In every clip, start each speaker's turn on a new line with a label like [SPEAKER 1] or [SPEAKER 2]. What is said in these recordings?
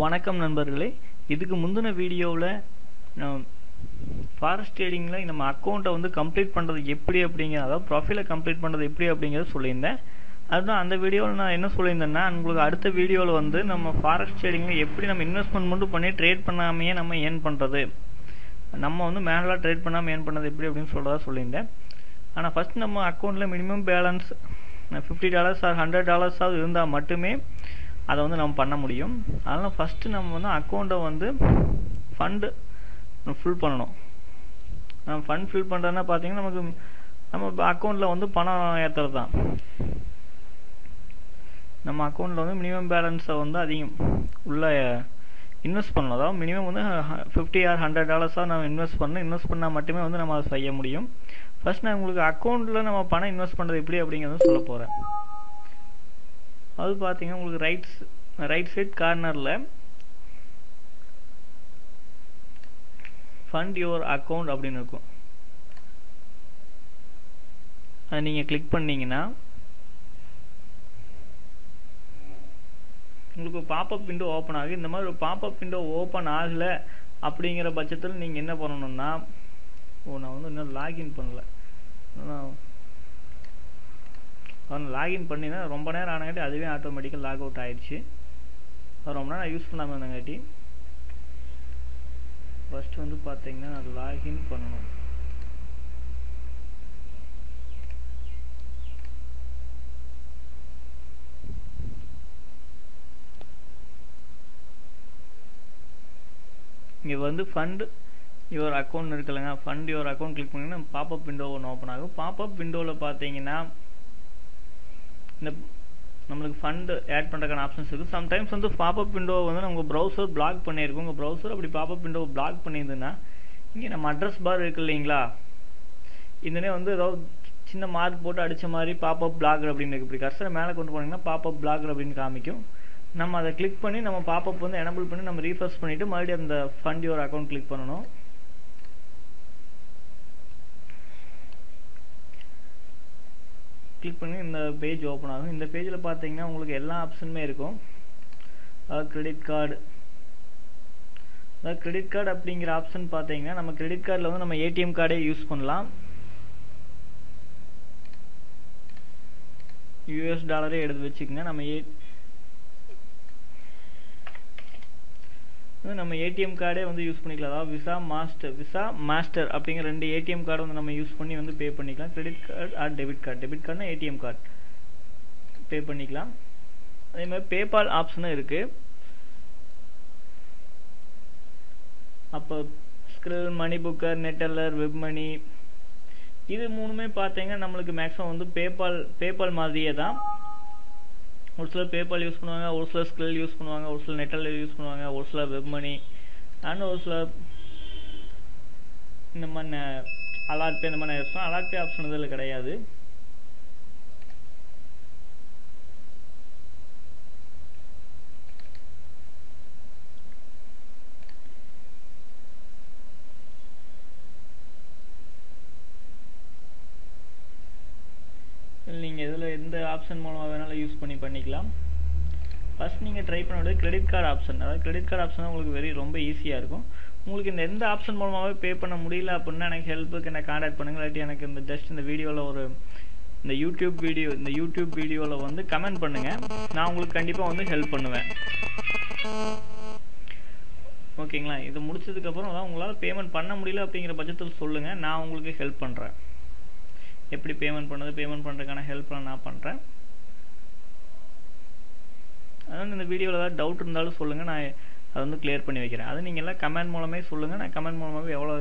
[SPEAKER 1] வணக்கம் நண்பர்களே. இதுக்கு முந்தின வீடியோவில் ஃபாரஸ்ட் ட்ரேடிங்கில் நம்ம அக்கௌண்ட்டை வந்து கம்ப்ளீட் பண்ணுறது எப்படி அப்படிங்கிற அதாவது ப்ரொஃபைலை கம்ப்ளீட் பண்ணுறது எப்படி அப்படிங்கிறத சொல்லியிருந்தேன். அதுதான் அந்த வீடியோவில் நான் என்ன சொல்லியிருந்தேன்னா உங்களுக்கு அடுத்த வீடியோவில் வந்து நம்ம ஃபாரஸ்ட் ட்ரேடிங்கில் எப்படி நம்ம இன்வெஸ்ட்மெண்ட் மட்டும் பண்ணி ட்ரேட் பண்ணாமையே நம்ம ஏர்ன் பண்ணுறது நம்ம வந்து மேனலாக ட்ரேட் பண்ணாமல் ஏர்ன் பண்ணுறது எப்படி அப்படின்னு சொல்கிறதா சொல்லியிருந்தேன். ஆனால் ஃபஸ்ட் நம்ம அக்கௌண்ட்டில் minimum balance fifty dollars or hundred டாலர்ஸாவது இருந்தால் மட்டுமே அதை வந்து நம்ம பண்ண முடியும். அதனால் ஃபஸ்ட்டு நம்ம வந்து அக்கௌண்ட்டை வந்து ஃபண்டு ஃபில் பண்ணணும். நம்ம ஃபண்ட் ஃபில் பண்ணுறதுனா பார்த்தீங்கன்னா நமக்கு நம்ம அக்கௌண்ட்டில் வந்து பணம் ஏற்றுறது தான். நம்ம அக்கௌண்ட்டில் வந்து மினிமம் பேலன்ஸை வந்து அதிகம் உள்ள இன்வெஸ்ட் பண்ணணும். அதாவது மினிமம் வந்து ஃபிஃப்டி ஆர் ஹண்ட்ரட் டாலர்ஸாக நம்ம இன்வெஸ்ட் பண்ணணும் இன்வெஸ்ட் பண்ணால் மட்டுமே வந்து நம்ம அதை செய்ய முடியும். ஃபர்ஸ்ட் நான் உங்களுக்கு அக்கௌண்ட்டில் நம்ம பணம் இன்வெஸ்ட் பண்ணுறது எப்படி அப்படிங்கிறத சொல்ல போகிறேன் அது பார்த்தீங்கன்னா உங்களுக்கு ரைட்ஸ் ரைட் சைட் கார்னரில் ஃபண்ட் யுவர் அக்கௌண்ட் அப்படின்னு இருக்கும். அதை நீங்கள் கிளிக் பண்ணீங்கன்னா உங்களுக்கு பாப்பப் விண்டோ ஓப்பன் ஆகுது இந்த மாதிரி ஒரு பாப்பப் விண்டோ ஓப்பன் ஆகலை அப்படிங்கிற பட்சத்தில் நீங்கள் என்ன பண்ணணும்னா ஓ நான் வந்து இன்னும் லாகின் பண்ணல. அவன் லாகின் பண்ணினா ரொம்ப நேரம் ஆனங்காட்டி அதுவே ஆட்டோமேட்டிக்காக லாக் அவுட் ஆயிடுச்சு ரொம்ப நேரம் யூஸ் பண்ணாமல் இருந்தங்காட்டி ஃபஸ்ட்டு வந்து பார்த்தீங்கன்னா நான் லாகின் பண்ணணும். இங்கே வந்து ஃபண்டு யுவர் அக்கௌண்ட் இருக்குல்லங்க. ஃபண்ட் யுவர் அக்கௌண்ட் கிளிக் பண்ணிங்கன்னா பாப்அப் விண்டோ ஒன்று ஓப்பன் ஆகும். பாப்அப் விண்டோவில் பார்த்தீங்கன்னா இந்த நம்மளுக்கு ஃபண்டு ஆட் பண்ணுறதுக்கான ஆப்ஷன்ஸ் இருக்குது சம்டைம்ஸ் வந்து பாப்அப் விண்டோ வந்து உங்கள் ப்ரௌசர் பிளாக் பண்ணியிருக்கோம். உங்கள் ப்ரௌசர் அப்படி பாப்அப் விண்டோ பிளாக் பண்ணியிருந்ததுன்னா இங்கே நம்ம அட்ரஸ் பார் இருக்கு இல்லைங்களா? இதுனே வந்து ஏதாவது சின்ன மார்க் போட்டு அடித்த மாதிரி பாப்அப் பிளாக் அப்படின்னு இருக்கு. இப்படி கர்சரை மேலே கொண்டு போனீங்கன்னா பாப்அப் பிளாக் அப்படின்னு காமிக்கும். நம்ம அதை கிளிக் பண்ணி நம்ம பாப்அப் வந்து எனபிள் பண்ணி நம்ம ரீஃப்ரெஷ் பண்ணிவிட்டு மறுபடியும் அந்த ஃபண்ட் யுவர் அக்கௌண்ட் கிளிக் பண்ணணும். கிளிக் பண்ணி இந்த பேஜ் ஓப்பன் ஆகும். இந்த பேஜில் பார்த்தீங்கன்னா உங்களுக்கு எல்லா ஆப்ஷனுமே இருக்கும். கிரெடிட் கார்டு அதாவது கிரெடிட் கார்டு அப்படிங்கிற ஆப்ஷன் பார்த்தீங்கன்னா நம்ம கிரெடிட் கார்டில் வந்து நம்ம ஏடிஎம் கார்டே யூஸ் பண்ணலாம். யூஎஸ் டாலரே எடுத்து வச்சுக்கோங்க. நம்ம ஏ வந்து நம்ம ஏடிஎம் கார்டே வந்து யூஸ் பண்ணிக்கலாம். அதாவது விசா மாஸ்டர் விசா மாஸ்டர் அப்படிங்கிற ரெண்டு ஏடிஎம் கார்டு வந்து நம்ம யூஸ் பண்ணி வந்து பே பண்ணிக்கலாம். Credit card or debit card debit கார்டுனா ATM card pay பண்ணிக்கலாம். அதே மாதிரி பேபால் ஆப்ஷனும் இருக்கு. அப்போ Skrill money booker Neteller web money இது மூணுமே பார்த்தீங்கன்னா நம்மளுக்கு மேக்ஸிமம் வந்து பேபால் பேபால் மாதிரியே தான். ஒரு சிலர் பேபால் யூஸ் பண்ணுவாங்க ஒரு சிலர் ஸ்கில் யூஸ் பண்ணுவாங்க ஒரு சிலர் நெட்டல் யூஸ் பண்ணுவாங்க ஒரு சிலர் வெப் மணி அண்ட் ஒரு சிலர் இந்த மாதிரி அலாட் பே இந்த மாதிரி யூஸ் அலாட் பே ஆப்ஷன் இதில் கிடையாது நீங்கள் இதில் எந்த ஆப்ஷன் மூலமாக வேணாலும் யூஸ் பண்ணி பண்ணிக்கலாம். ஃபஸ்ட் நீங்கள் ட்ரை பண்ண கிரெடிட் கார்டு ஆப்ஷன் அதாவது கிரெடிட் கார்டு ஆப்ஷன் உங்களுக்கு வெரி ரொம்ப ஈஸியாக இருக்கும். உங்களுக்கு இந்த எந்த ஆப்ஷன் மூலமாகவே பே பண்ண முடியல அப்படின்னா எனக்கு ஹெல்ப்புக்கு என்ன காண்டாக்ட் பண்ணுங்கள் இல்லாட்டி எனக்கு இந்த ஜஸ்ட் இந்த வீடியோவில் ஒரு இந்த யூடியூப் வீடியோ இந்த யூடியூப் வீடியோவில் வந்து கமெண்ட் பண்ணுங்கள் நான் உங்களுக்கு கண்டிப்பாக வந்து ஹெல்ப் பண்ணுவேன். ஓகேங்களா இது முடிச்சதுக்கப்புறம் அதான் உங்களால் பேமெண்ட் பண்ண முடியல அப்படிங்கிற பட்சத்தில் சொல்லுங்கள் நான் உங்களுக்கு ஹெல்ப் பண்ணுறேன் எப்படி பேமெண்ட் பண்ணுறது பேமெண்ட் பண்ணுறதுக்கான ஹெல்ப்லாம் நான் பண்ணுறேன் அதனால் இந்த வீடியோவில் ஏதாவது டவுட் இருந்தாலும் சொல்லுங்கள் நான் அதை வந்து கிளியர் பண்ணி வைக்கிறேன். அது நீங்கள் எல்லாம் கமெண்ட் மூலமே சொல்லுங்கள் நான் கமெண்ட் மூலமாகவே எவ்வளோ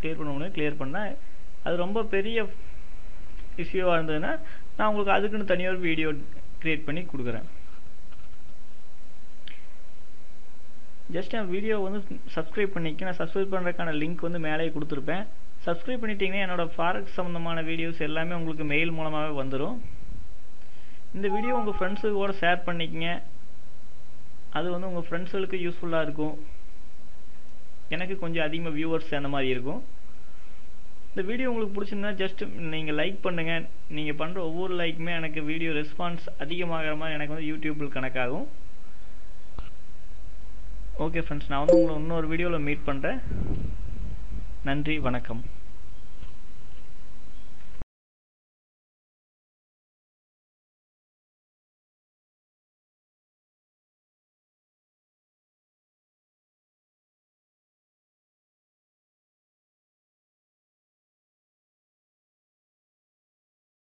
[SPEAKER 1] கிளியர் பண்ண முடியும் கிளியர் பண்ணேன் அது ரொம்ப பெரிய இஷ்யூவாக இருந்ததுன்னா நான் உங்களுக்கு அதுக்குன்னு தனியாக ஒரு வீடியோ க்ரியேட் பண்ணி கொடுக்குறேன். ஜஸ்ட் என் வீடியோ வந்து சப்ஸ்கிரைப் பண்ணிக்க நான் சப்ஸ்கிரைப் பண்ணுறதுக்கான லிங்க் வந்து மேலேயே கொடுத்துருப்பேன். சப்ஸ்கிரைப் பண்ணிட்டீங்கன்னா என்னோட ஃபாரக்ஸ் சம்மந்தமான வீடியோஸ் எல்லாமே உங்களுக்கு மெயில் மூலமாகவே வந்துடும் இந்த வீடியோ உங்கள் ஃப்ரெண்ட்ஸுக்கு கூட ஷேர் பண்ணிக்கங்க. அது வந்து உங்கள் ஃப்ரெண்ட்ஸுகளுக்கு யூஸ்ஃபுல்லாக இருக்கும். எனக்கு கொஞ்சம் அதிகமாக வியூவர்ஸ் அந்த மாதிரி இருக்கும். இந்த வீடியோ உங்களுக்கு பிடிச்சிருந்தா ஜஸ்ட் நீங்கள் லைக் பண்ணுங்கள் நீங்கள் பண்ணுற ஒவ்வொரு லைக்குமே எனக்கு வீடியோ ரெஸ்பான்ஸ் அதிகமாகிற மாதிரி எனக்கு வந்து யூடியூப்பில் கணக்காகும். ஓகே ஃப்ரெண்ட்ஸ் நான் வந்து உங்களை இன்னொரு வீடியோவில் மீட் பண்ணுறேன் நன்றி வணக்கம்.